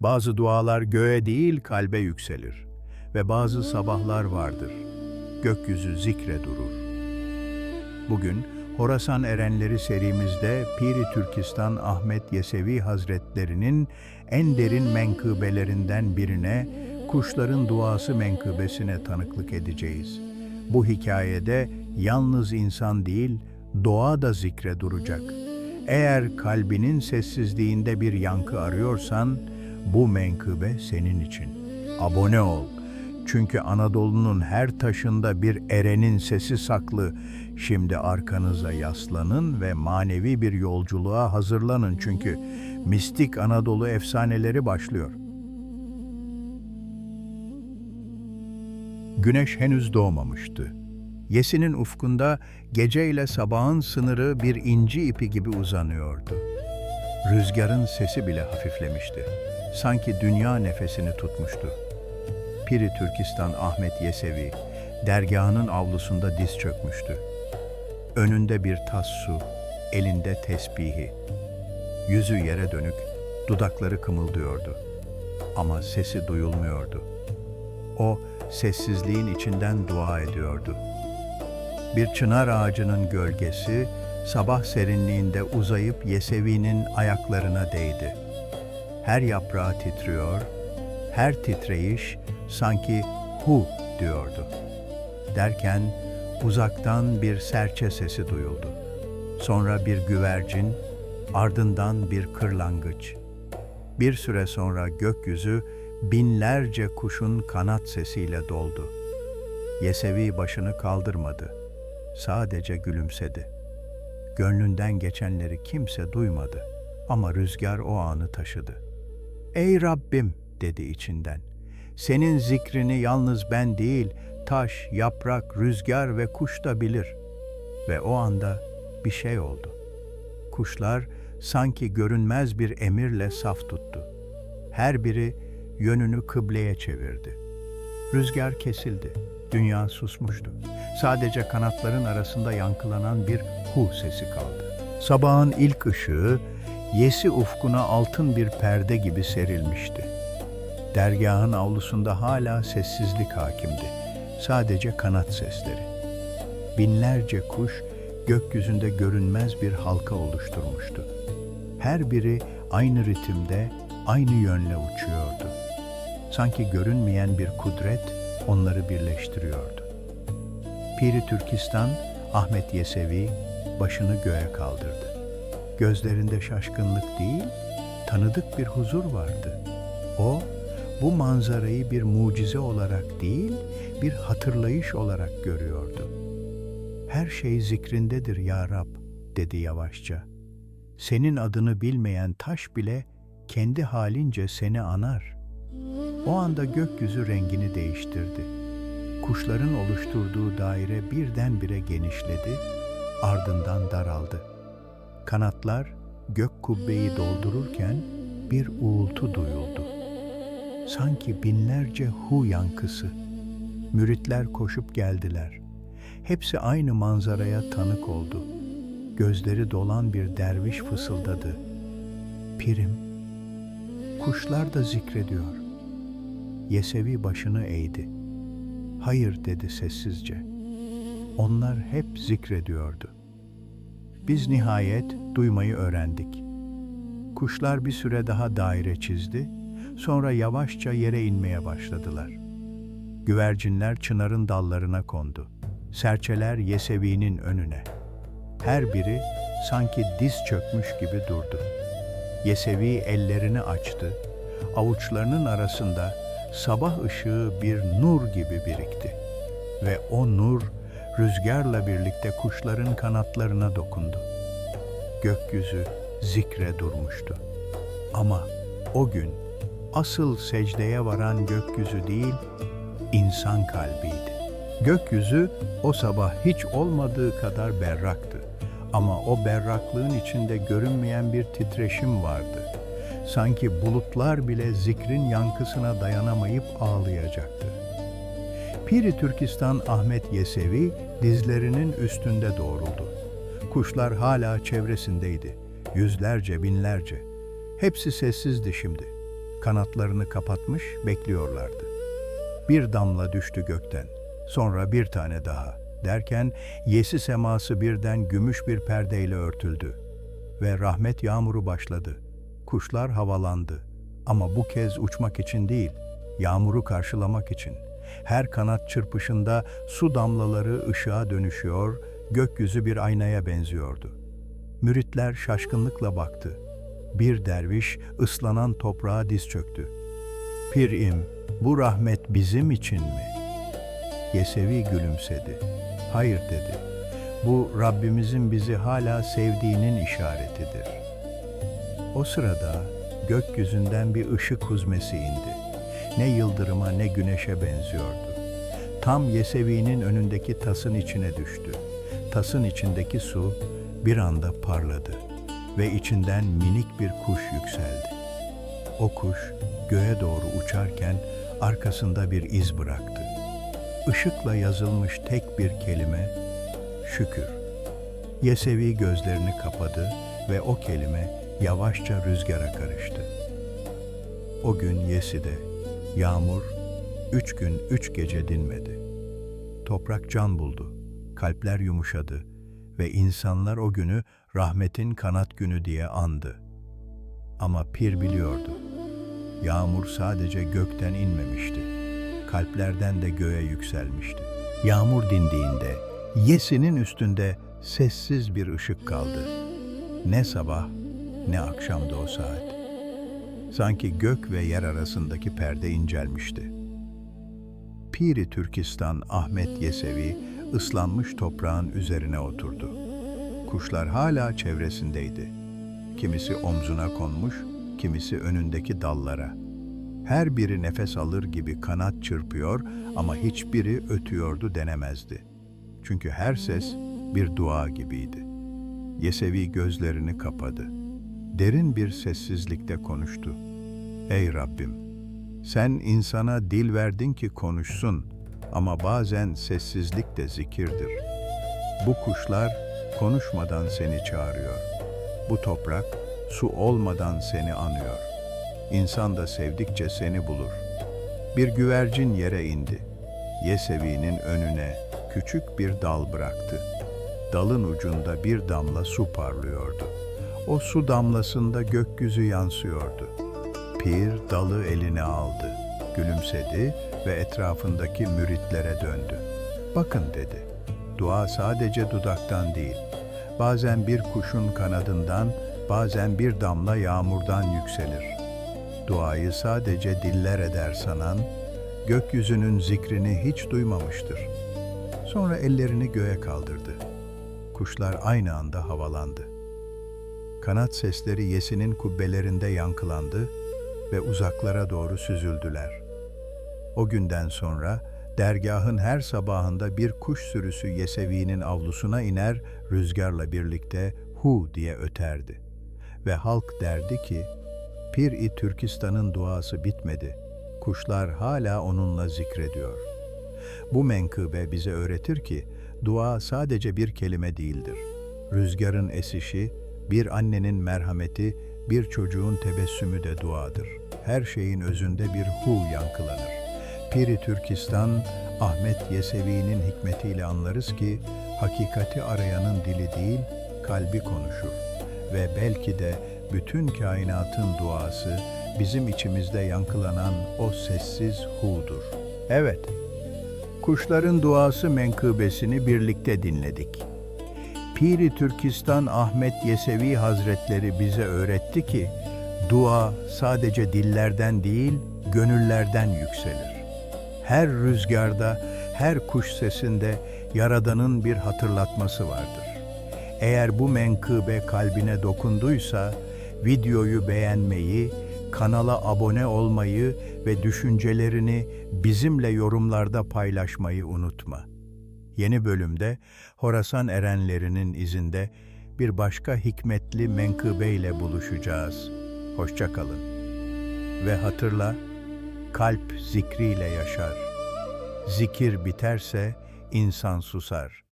Bazı dualar göğe değil kalbe yükselir ve bazı sabahlar vardır. Gökyüzü zikre durur. Bugün Horasan Erenleri serimizde Piri Türkistan Ahmet Yesevi Hazretlerinin en derin menkıbelerinden birine Kuşların Duası menkıbesine tanıklık edeceğiz. Bu hikayede yalnız insan değil, doğa da zikre duracak. Eğer kalbinin sessizliğinde bir yankı arıyorsan, bu menkıbe senin için. Abone ol. Çünkü Anadolu'nun her taşında bir erenin sesi saklı. Şimdi arkanıza yaslanın ve manevi bir yolculuğa hazırlanın çünkü mistik Anadolu efsaneleri başlıyor. Güneş henüz doğmamıştı. Yesi'nin ufkunda geceyle sabahın sınırı bir inci ipi gibi uzanıyordu. Rüzgarın sesi bile hafiflemişti. Sanki dünya nefesini tutmuştu. Piri Türkistan Ahmet Yesevi, dergahının avlusunda diz çökmüştü. Önünde bir tas su, elinde tesbihi. Yüzü yere dönük, dudakları kımıldıyordu. Ama sesi duyulmuyordu. O, sessizliğin içinden dua ediyordu. Bir çınar ağacının gölgesi, sabah serinliğinde uzayıp Yesevi'nin ayaklarına değdi. Her yaprağı titriyor, her titreyiş sanki hu diyordu. Derken uzaktan bir serçe sesi duyuldu. Sonra bir güvercin, ardından bir kırlangıç. Bir süre sonra gökyüzü binlerce kuşun kanat sesiyle doldu. Yesevi başını kaldırmadı. Sadece gülümsedi. Gönlünden geçenleri kimse duymadı ama rüzgar o anı taşıdı. Ey Rabbim dedi içinden. Senin zikrini yalnız ben değil, taş, yaprak, rüzgar ve kuş da bilir. Ve o anda bir şey oldu. Kuşlar sanki görünmez bir emirle saf tuttu. Her biri yönünü kıbleye çevirdi. Rüzgar kesildi. Dünya susmuştu. Sadece kanatların arasında yankılanan bir hu sesi kaldı. Sabahın ilk ışığı Yesi ufkuna altın bir perde gibi serilmişti. Dergahın avlusunda hala sessizlik hakimdi. Sadece kanat sesleri. Binlerce kuş gökyüzünde görünmez bir halka oluşturmuştu. Her biri aynı ritimde, aynı yönle uçuyordu. Sanki görünmeyen bir kudret onları birleştiriyordu. Piri Türkistan, Ahmet Yesevi başını göğe kaldırdı. Gözlerinde şaşkınlık değil, tanıdık bir huzur vardı. O, bu manzarayı bir mucize olarak değil, bir hatırlayış olarak görüyordu. Her şey zikrindedir ya Rab, dedi yavaşça. Senin adını bilmeyen taş bile kendi halince seni anar. O anda gökyüzü rengini değiştirdi. Kuşların oluşturduğu daire birdenbire genişledi, ardından daraldı. Kanatlar gök kubbeyi doldururken bir uğultu duyuldu. Sanki binlerce hu yankısı. Müritler koşup geldiler. Hepsi aynı manzaraya tanık oldu. Gözleri dolan bir derviş fısıldadı. Pirim, kuşlar da zikrediyor. Yesevi başını eğdi. Hayır dedi sessizce. Onlar hep zikrediyordu. Biz nihayet duymayı öğrendik. Kuşlar bir süre daha daire çizdi, sonra yavaşça yere inmeye başladılar. Güvercinler çınarın dallarına kondu. Serçeler Yesevi'nin önüne. Her biri sanki diz çökmüş gibi durdu. Yesevi ellerini açtı. Avuçlarının arasında sabah ışığı bir nur gibi birikti. Ve o nur rüzgarla birlikte kuşların kanatlarına dokundu. Gökyüzü zikre durmuştu. Ama o gün asıl secdeye varan gökyüzü değil, insan kalbiydi. Gökyüzü o sabah hiç olmadığı kadar berraktı. Ama o berraklığın içinde görünmeyen bir titreşim vardı. Sanki bulutlar bile zikrin yankısına dayanamayıp ağlayacaktı. Piri Türkistan Ahmet Yesevi dizlerinin üstünde doğruldu. Kuşlar hala çevresindeydi. Yüzlerce, binlerce. Hepsi sessizdi şimdi. Kanatlarını kapatmış bekliyorlardı. Bir damla düştü gökten. Sonra bir tane daha. Derken yesi seması birden gümüş bir perdeyle örtüldü. Ve rahmet yağmuru başladı. Kuşlar havalandı. Ama bu kez uçmak için değil, yağmuru karşılamak için. Her kanat çırpışında su damlaları ışığa dönüşüyor, gökyüzü bir aynaya benziyordu. Müritler şaşkınlıkla baktı. Bir derviş ıslanan toprağa diz çöktü. Pirim, bu rahmet bizim için mi? Yesevi gülümsedi. Hayır dedi. Bu Rabbimizin bizi hala sevdiğinin işaretidir. O sırada gökyüzünden bir ışık huzmesi indi. Ne yıldırıma ne güneşe benziyordu. Tam Yesevi'nin önündeki tasın içine düştü. Tasın içindeki su bir anda parladı ve içinden minik bir kuş yükseldi. O kuş göğe doğru uçarken arkasında bir iz bıraktı. Işıkla yazılmış tek bir kelime, şükür. Yesevi gözlerini kapadı ve o kelime yavaşça rüzgara karıştı. O gün Yesi'de yağmur üç gün üç gece dinmedi. Toprak can buldu, kalpler yumuşadı ve insanlar o günü rahmetin kanat günü diye andı. Ama Pir biliyordu. Yağmur sadece gökten inmemişti. Kalplerden de göğe yükselmişti. Yağmur dindiğinde Yesi'nin üstünde sessiz bir ışık kaldı. Ne sabah ne akşamdı o saat. Sanki gök ve yer arasındaki perde incelmişti. Piri Türkistan Ahmet Yesevi ıslanmış toprağın üzerine oturdu. Kuşlar hala çevresindeydi. Kimisi omzuna konmuş, kimisi önündeki dallara. Her biri nefes alır gibi kanat çırpıyor ama hiçbiri ötüyordu denemezdi. Çünkü her ses bir dua gibiydi. Yesevi gözlerini kapadı. Derin bir sessizlikte konuştu. Ey Rabbim! Sen insana dil verdin ki konuşsun ama bazen sessizlik de zikirdir. Bu kuşlar konuşmadan seni çağırıyor. Bu toprak su olmadan seni anıyor. İnsan da sevdikçe seni bulur. Bir güvercin yere indi. Yesevi'nin önüne küçük bir dal bıraktı. Dalın ucunda bir damla su parlıyordu. O su damlasında gökyüzü yansıyordu. Pir dalı eline aldı, gülümsedi ve etrafındaki müritlere döndü. Bakın dedi, dua sadece dudaktan değil, bazen bir kuşun kanadından, bazen bir damla yağmurdan yükselir. Duayı sadece diller eder sanan, gökyüzünün zikrini hiç duymamıştır. Sonra ellerini göğe kaldırdı. Kuşlar aynı anda havalandı. Kanat sesleri Yesi'nin kubbelerinde yankılandı ve uzaklara doğru süzüldüler. O günden sonra dergahın her sabahında bir kuş sürüsü Yesevi'nin avlusuna iner, rüzgarla birlikte hu diye öterdi. Ve halk derdi ki, Pir-i Türkistan'ın duası bitmedi. Kuşlar hala onunla zikrediyor. Bu menkıbe bize öğretir ki, dua sadece bir kelime değildir. Rüzgarın esişi, bir annenin merhameti, bir çocuğun tebessümü de duadır. Her şeyin özünde bir hu yankılanır. Piri Türkistan, Ahmet Yesevi'nin hikmetiyle anlarız ki, hakikati arayanın dili değil, kalbi konuşur. Ve belki de bütün kainatın duası, bizim içimizde yankılanan o sessiz hu'dur. Evet, kuşların duası menkıbesini birlikte dinledik. Piri Türkistan Ahmet Yesevi Hazretleri bize öğretti ki, dua sadece dillerden değil, gönüllerden yükselir. Her rüzgarda, her kuş sesinde Yaradan'ın bir hatırlatması vardır. Eğer bu menkıbe kalbine dokunduysa, videoyu beğenmeyi, kanala abone olmayı ve düşüncelerini bizimle yorumlarda paylaşmayı unutma. Yeni bölümde Horasan erenlerinin izinde bir başka hikmetli menkıbe ile buluşacağız. Hoşça kalın. Ve hatırla, kalp zikriyle yaşar. Zikir biterse insan susar.